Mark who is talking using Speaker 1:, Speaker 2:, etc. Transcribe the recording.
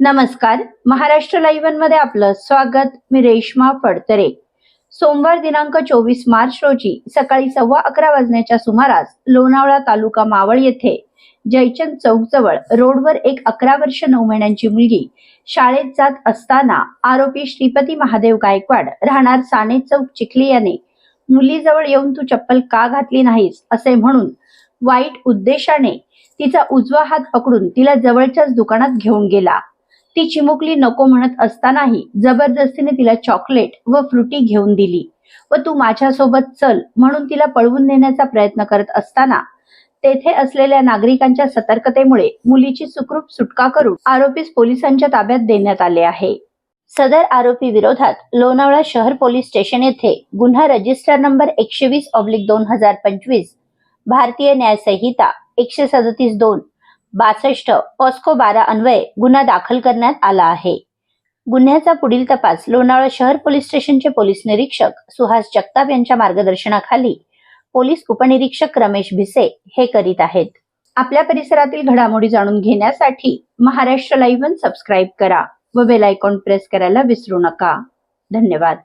Speaker 1: नमस्कार. महाराष्ट्र लाईव्हमध्ये आपलं स्वागत. मी रेश्मा फडतरे. सोमवार दिनांक चोवीस मार्च रोजी सकाळी सव्वा अकरा वाजण्याच्या सुमारास लोणावळा तालुका मावळ येथे जयचंद चौक जवळ रोडवर एक अकरा वर्ष नऊ महिन्यांची मुलगी शाळेत जात असताना आरोपी श्रीपती महादेव गायकवाड राहणार साने चौक चिखली याने मुलीजवळ येऊन तू चप्पल का घातली नाहीस असे म्हणून वाईट उद्देशाने तिचा उजवा हात पकडून तिला जवळच्याच दुकानात घेऊन गेला. ती चिमुकली नको म्हणत असतानाही जबरदस्तीने तिला चॉकलेट व फ्रुटी घेऊन दिली. व तू माझ्यासोबत चल म्हणून तिला पळवून नेण्याचा प्रयत्न करत असताना तेथे असलेल्या नागरिकांच्या सतर्कतेमुळे मुलीची सुखरूप सुटका करून आरोपीस पोलिसांच्या ताब्यात देण्यात आले आहे. सदर आरोपी विरोधात लोणावळा शहर पोलीस स्टेशन येथे गुन्हा रजिस्टर नंबर एकशे वीस ऑब्लिक दोन हजार पंचवीस भारतीय न्याय संहिता एकशे सदतीस दोन बासष्ट पॉस्को बारा अन्वये गुन्हा दाखल करण्यात आला आहे. गुन्ह्याचा पुढील तपास लोणावळा शहर पोलीस स्टेशनचे पोलीस निरीक्षक सुहास जगताप यांच्या मार्गदर्शनाखाली पोलीस उपनिरीक्षक रमेश भिसे हे करीत आहेत. आपल्या परिसरातील घडामोडी जाणून घेण्यासाठी महाराष्ट्र लाईव्ह सबस्क्राईब करा व बेल आयकॉन प्रेस करायला विसरू नका. धन्यवाद.